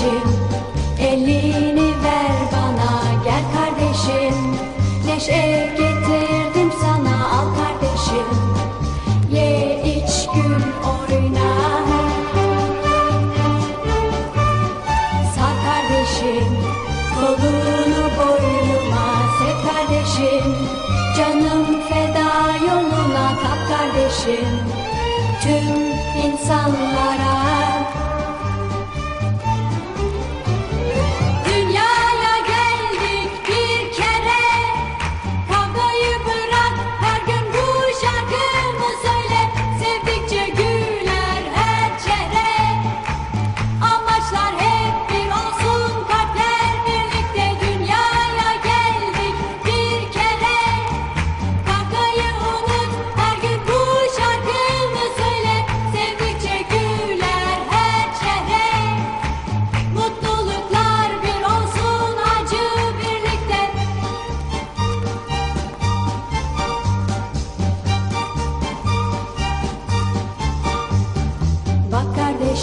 kardeşim. Elini ver bana gel kardeşim. Neşe getirdim sana al kardeşim. Ye iç gül oyna. Sar kardeşim kolunu boynuma sev kardeşim. Canım feda yoluna kap kardeşim. Tüm insanlara